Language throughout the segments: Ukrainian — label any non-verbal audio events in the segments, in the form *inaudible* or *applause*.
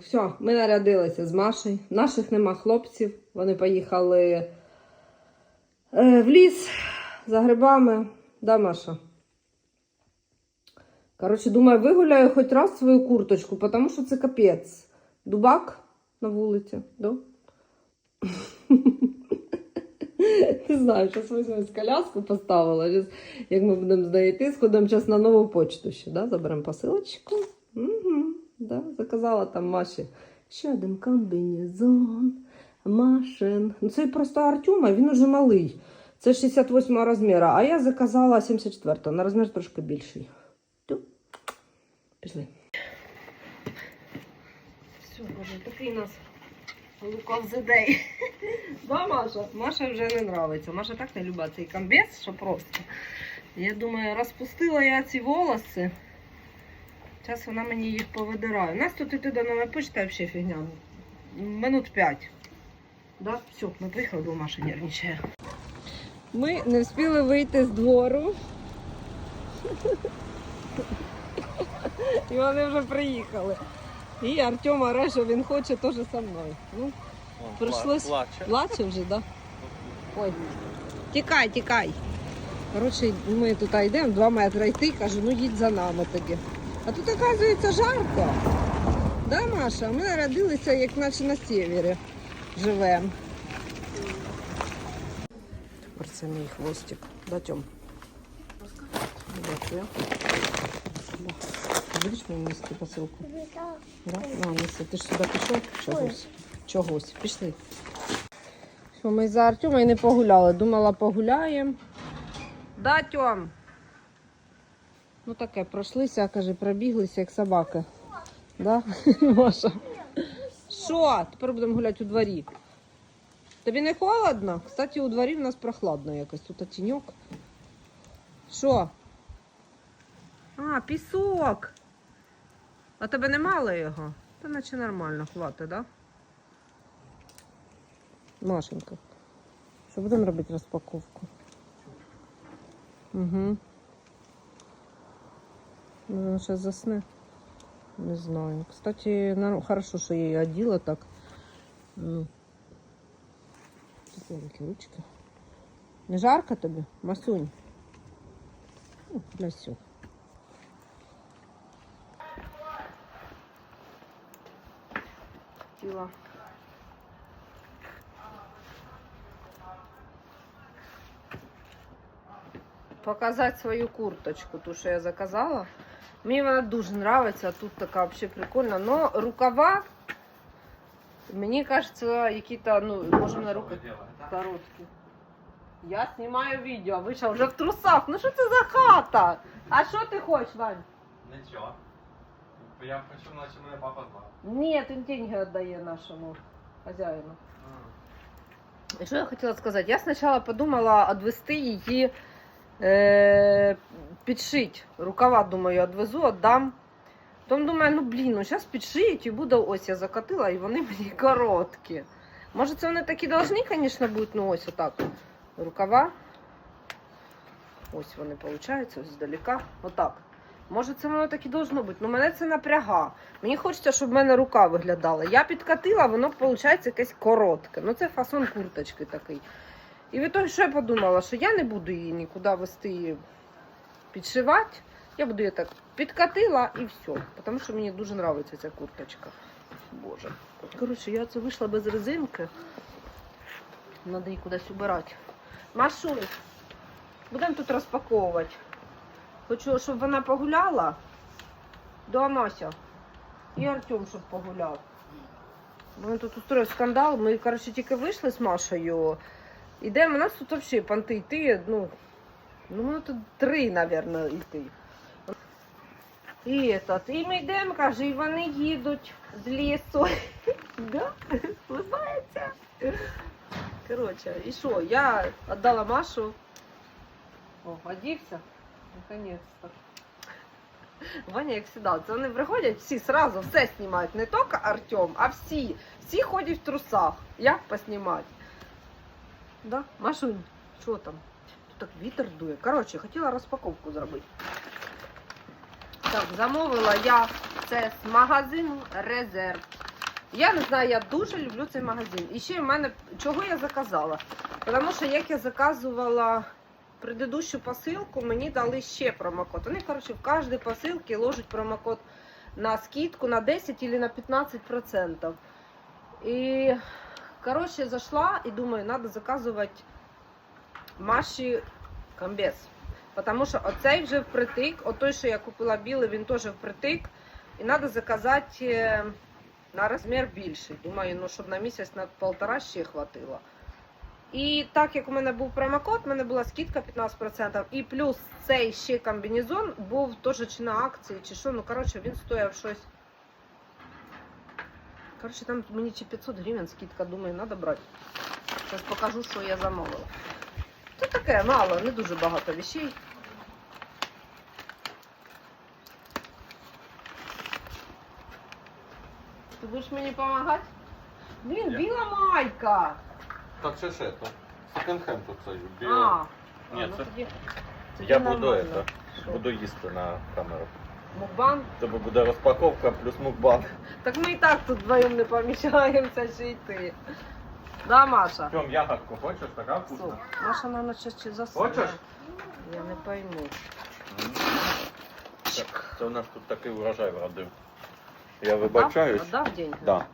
Все, ми нарядилися з Машею. Наших нема хлопців. Вони поїхали е, в ліс за грибами. Да, Маша? Коротше, думаю, вигуляю хоч раз свою курточку, тому що це капець. Дубак на вулиці, да? Не знаю, зараз візьмемо коляску поставила. Як ми будемо знайти, сходимо зараз на нову почту ще, да? заберемо посилочку. Да? Заказала там Маші ще один комбінезон. Машин. Ну, це просто Артема, він уже малий. Це 68 розміру, а я заказала 74 на розмір трошки більший. Тю. Пішли. Все, боже, такий у нас of the. *laughs* Да, Маша? Маша вже не нравиться. Маша так не любить цей комбез, що просто. Я думаю, розпустила я ці волоси. Зараз вона мені їх повидирає. У нас тут іти до нової почти взагалі фігня. Минут 5. Да? Все, ми приїхали, бо Маша нервничає. Ми не встигли вийти з двору. І вони вже приїхали. І Артем оре, що він хоче теж зі мною. Ну, Пришлось- Плаче. плаче вже, так? Да? Ой. Тікай, тікай. Коротше, ми тут йдемо, два метри йти, кажу, ну їдь за нами тоді. А тут, оказується, жарко. Да, Маша? Ми народилися, як наче на севері живемо. Це мій хвостик. Да, Тьом? Дякую. Будеш мені нести посилку? Да? На, неси. Ти ж сюди пішов чогось. Чогось. Пішли. Що ми за Артема і не погуляли. Думала, погуляємо. Да, Тьом? Ну таке, пройшлися, каже, пробіглися, як собаки. Да, *laughs* Маша? Що? Тепер будемо гуляти у дворі. Тобі не холодно? Кстати, у дворі в нас прохладно якось. Тут тіньок. Що? А, пісок. А тебе не мало його? Та наче нормально, хватить, да? Машенька. Що будемо робити розпаковку? Угу. Ну, зараз засне. Не знаю. Кстати, ну, хорошо, що я її оділа так. Ну. Тепленькі ручки. Не жарко тобі, Масунь? Ну, Масю. Тіла. Показати свою курточку, ту, що я заказала. Мені вона дуже подобається, тут така взагалі прикольна. Но рукава, мені кажется, які-то, ну, може на руки короткі. Я знімаю відео, вийшов вже в трусах. Ну що це за хата? А що ти хочеш, Вань? Нічого. Я хочу, наче мене папа знав. Ні, він деньги віддає нашому хазяїну. І що я хотіла сказати? Я спочатку подумала відвести її е, підшити. Рукава, думаю, відвезу, віддам. Потім думаю, ну блін, ну зараз підшиють і буде ось я закатила, і вони *laughs* мені короткі. Може, це вони такі должні, звісно, будуть, ну ось отак. Рукава. Ось вони, виходить, ось здалека. Отак. Може, це воно так і должно бути. Ну мене це напряга. Мені хочеться, щоб в мене рука виглядала. Я підкатила, воно виходить якесь коротке. Ну це фасон курточки такий. І від того, що я подумала, що я не буду її нікуди вести підшивати. Я буду її так підкатила і все. Тому що мені дуже подобається ця курточка. Боже. Коротше, я це вийшла без резинки. Треба її кудись убирати. Машуль, будемо тут розпаковувати. Хочу, щоб вона погуляла до Анася. І Артем, щоб погуляв. Він тут устроїв скандал. Ми, коротше, тільки вийшли з Машею. Ідемо, у нас тут взагалі понти йти, ну, ну, ми тут три, мабуть, йти. І, этот, і ми йдемо, каже, і вони їдуть з лісу. *laughs* Да? Улыбається. Коротше, і що, я віддала Машу. О, одівся. Наконец-то. Ваня, як завжди, це вони приходять, всі сразу все знімають. Не тільки Артем, а всі. Всі ходять в трусах. Як поснімати? Да? Машунь, що там? Так вітер дує. Коротше, хотіла розпаковку зробити. Так, замовила я це з магазину Резерв. Я не знаю, я дуже люблю цей магазин. І ще в мене чого я заказала? Тому що як я заказувала предыдущу посилку, мені дали ще промокод. Вони, коротше, в кожній посилці ложать промокод на скидку на 10 или на 15%. І, коротше, зайшла і думаю, треба заказувати Маші комбез. Тому що оцей вже впритик, от той, що я купила білий, він теж впритик. І треба заказати е, на розмір більший. Думаю, ну щоб на місяць на полтора ще хватило. І так як у мене був промокод, у мене була скидка 15%. І плюс цей ще комбінезон був теж чи на акції, чи що. Ну, коротше, він стояв щось. Коротше, там мені чи 500 гривень скидка, думаю, треба брати. Зараз покажу, що я замовила. Це таке мало, не дуже багато вещей. Ти будеш мені допомагати? Блін, Я. біла майка. Так це ж це. Секонд-хенд тут цей. А, Ні, ну це- тоді, тоді Я буду нормально. это, Що? буду їсти на камеру. Мукбан? Тобто буде розпаковка плюс мукбан. Так ми і так тут вдвоєм не поміщаємося, ще й ти. Да, Маша? Тьом, ягодку хочеш? Така вкусна. Маша, наверное, сейчас чи засне. Хочеш? Я не пойму. Це, це у нас тут такий урожай вродив. Я вибачаюсь. Отдав деньги? Да.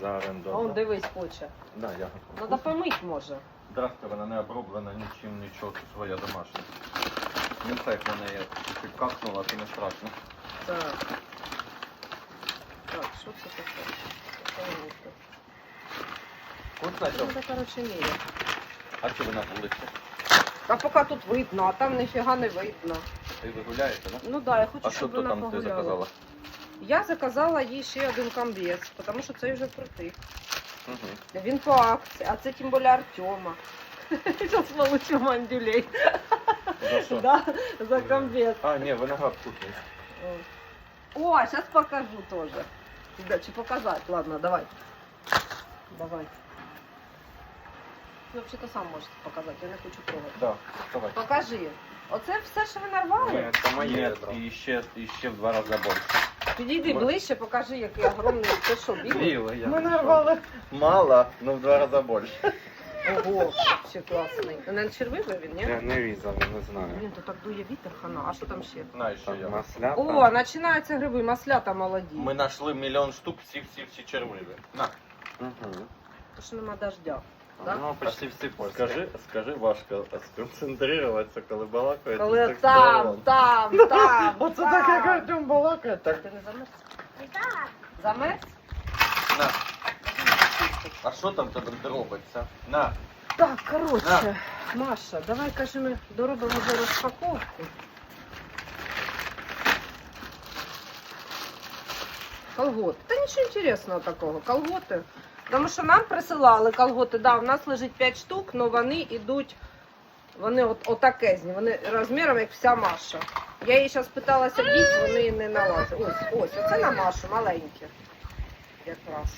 За оренду. Он дивись хоче. Да, ягодку. Надо помить може. Здрасте, вона не оброблена нічим, нічого, це своя домашня. Не так на неї чуть какнула, то не страшно. Так. Так, що це таке? Понюхай. Ну, це, короче, міря. А чи ви на вулиці? А поки тут видно, а там ніфіга не видно. Ти ви гуляєте, да? Ну да, я хочу, А що щоб то вона там ти погуляла. заказала? Я заказала їй ще один комбез, тому що цей вже крутий. Угу. Він по акції, а це тим більше Артема. *laughs* Зараз получу мандюлей. За що? Да, за комбез. А, ні, виноград вкусний. О, сейчас покажу тоже. Да, чи показать? Ладно, давай. Давай. Ну, вообще-то сам можете показати, я не хочу трогати. Да, давай. Покажи. Оце все, що ви нарвали? це моє. І ще, і ще в два рази більше. Підійди ближче, покажи, який огромний. Це що, білий? я. Ми нарвали. Мало, но в два рази більше. Ого, ще класний. Не червивий він, ні? Я не різав, я не знаю. Блін, то так дує вітер, хана. А що там ще? Знаєш, що Там я. маслята. О, починаються гриби, маслята молоді. Ми знайшли мільйон штук, всі, всі, всі червиві. На. Угу. То що нема дождя. Да? Ну, почти всі польські. Скажи, скажи важко сконцентруватися, коли балакаєш. Коли з цих там, сторон. там, там. Оце там. так, як Артем балакає, так. Ти не замерз? Замерз? На. А що там тебе робиться? На. Так, коротше, Маша, давай каже, ми доробимо вже розпаковку. Колготи. Та нічого інтересного такого. Колготи. Тому що нам присилали колготи, да, у нас лежить 5 штук, але вони йдуть, вони от, отакезні, вони розміром як вся Маша. Я її зараз питалася діти, вони не налазять. Ось, ось, оце на Машу, маленькі. Якраз.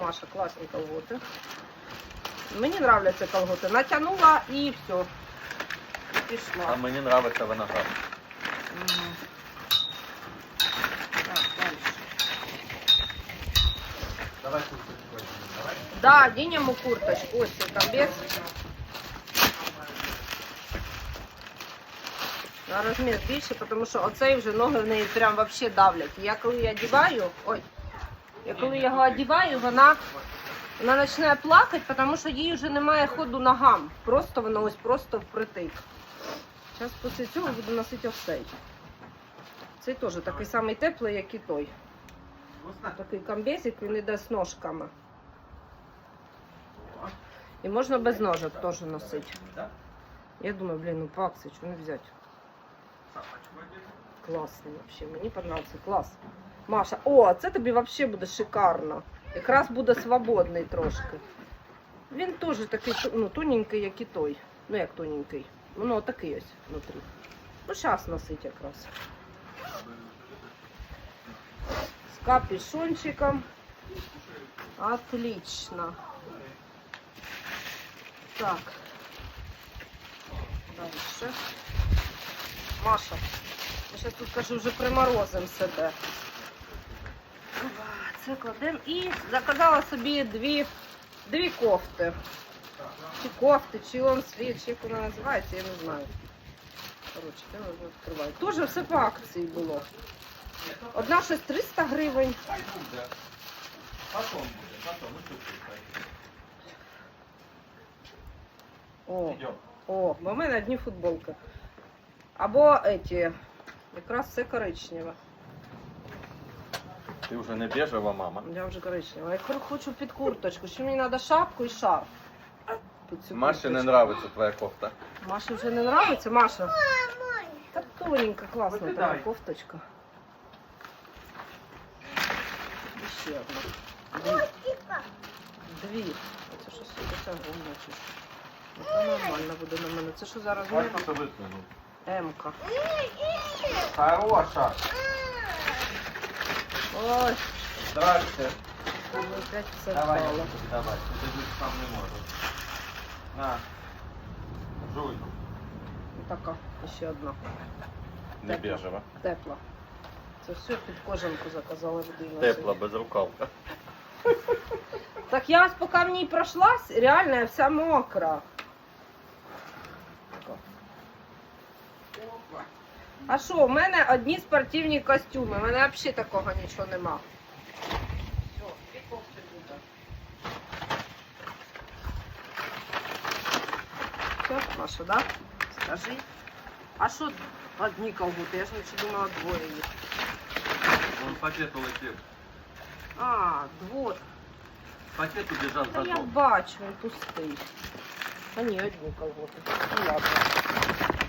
Маша, класні колготи. Мені нравляться колготи. Натягнула і все. І А мені подобається виноград. Мгм. Так, дальше. Давай тут возьмем, давай. Да, йому курточку. Ось цей комбез. На розмір більше, тому що оцей вже ноги в неї прям вообще давлять. Я коли я одіваю, ой, я коли його одіваю, вона, вона починає плакати, тому що їй вже немає ходу ногам. Просто вона ось просто впритик. Зараз після цього буду носити ось цей. Цей теж такий самий теплий, як і той. Такий комбезик, він іде з ножками. І можна без ножок теж носити. Я думаю, блін, ну по акції, чого не взяти? Класний вообще, мені подобається, клас. Маша, о, це тобі вообще буде шикарно. Якраз буде свободний трошки. Він теж такий ну, тоненький, як і той. Ну як тоненький. Ну, такий ось внутрі. Ну, зараз носить якраз. З капюшончиком. Отлично. Так. Дальше. Маша. Я зараз тут кажу, вже приморозим себе. Це кладемо і заказала собі дві, дві кофти. Чи кофти, чи лонслід, чи як вона називається, я не знаю. Коротше, я відкриваю. Тоже все по акції було. Одна щось 300 гривень. Потом буде, потом, О, Йдем. о, бо в мене одні футболки. Або еті, якраз все коричневе. Ти вже не біжева мама. Я вже коричнева. Я хочу під курточку. Ще мені треба шапку і шарф. Під цю Маші не курточку. нравиться твоя кофта. Маші вже не нравиться, Маша? Так тоненька, класна Викидай. така кофточка. І ще одна. Дві. Дві. Це що це гумночиш? Це нормально буде на мене. Це що зараз Хай М- хто викинув. М-ка. Хороша. Ой, Здрасте. мені опять все Давай, впало. давай. Ти тут сам не можеш. На. Жуй. Така, ще одна. Не біжева. Тепла. Це все під кожанку заказала людина. Тепла, без рукавка. Так я ось поки в ній пройшлась, реально я вся мокра. Така. А що, у мене одні спортивні костюми, у мене взагалі такого нічого нема. Все, дві кофти буде. Все, Маша, да? Скажи. А що одні колготи? Я ж наче думала двоє їх. Вон пакет улетів. А, двоє. Пакет убіжав Та за я дом. бачу, він пустий. А ні, одні колготи. Ну ладно.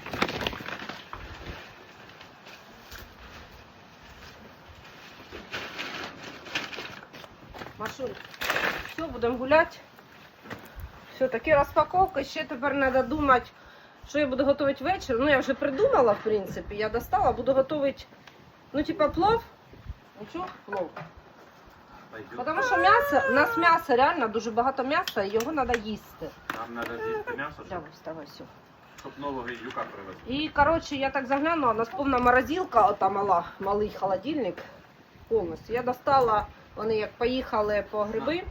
Машуль, все, будемо гуляти. Все, таки розпаковка. Ще тепер треба думати, що я буду готувати ввечері. Ну, я вже придумала, в принципі. Я достала, буду готувати, ну, типа плов. Ну що, плов. Пойдем. Тому що м'ясо, у нас м'ясо реально дуже багато м'яса, і його треба їсти. Нам треба з'їсти м'ясо, щоб, Давай, вставай, все. щоб нового юка привезти. І коротше, я так заглянула, у нас повна морозилка, ота мала, малий холодильник повністю. Я достала, вони як поїхали по гриби,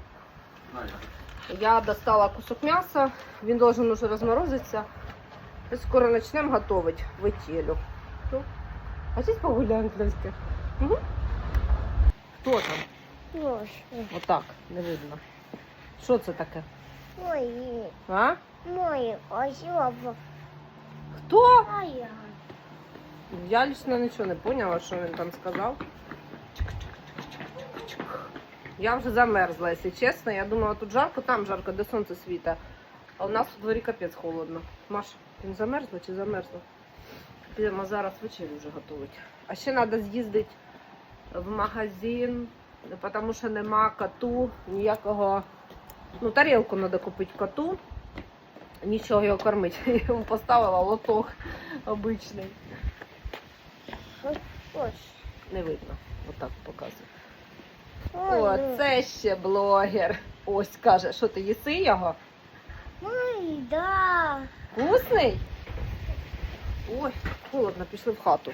я достала кусок м'яса, він должен уже розморозитися. І скоро почнемо готувати ветелю. А здесь погуляємо, Настя. Угу. Хто там? Отак, не видно. Що це таке? Мої, А? мої, ось. Хто? А я. Я лично нічого не поняла, що він там сказав. Я вже замерзла, якщо чесно. Я думала, тут жарко, там жарко, де сонце світа. А у нас у дворі капець холодно. Маш, ти не замерзла чи замерзла? Підемо зараз вечерю вже готувати. А ще треба з'їздити в магазин, тому що нема коту, ніякого. Ну, тарілку треба купити коту. Нічого його кормити. *laughs* Я йому поставила лоток обичний. Ось. Не видно. Отак показую. О, це ще блогер. Ось каже, що ти їси його? Ой, да. Вкусний? Ой, холодно, пішли в хату.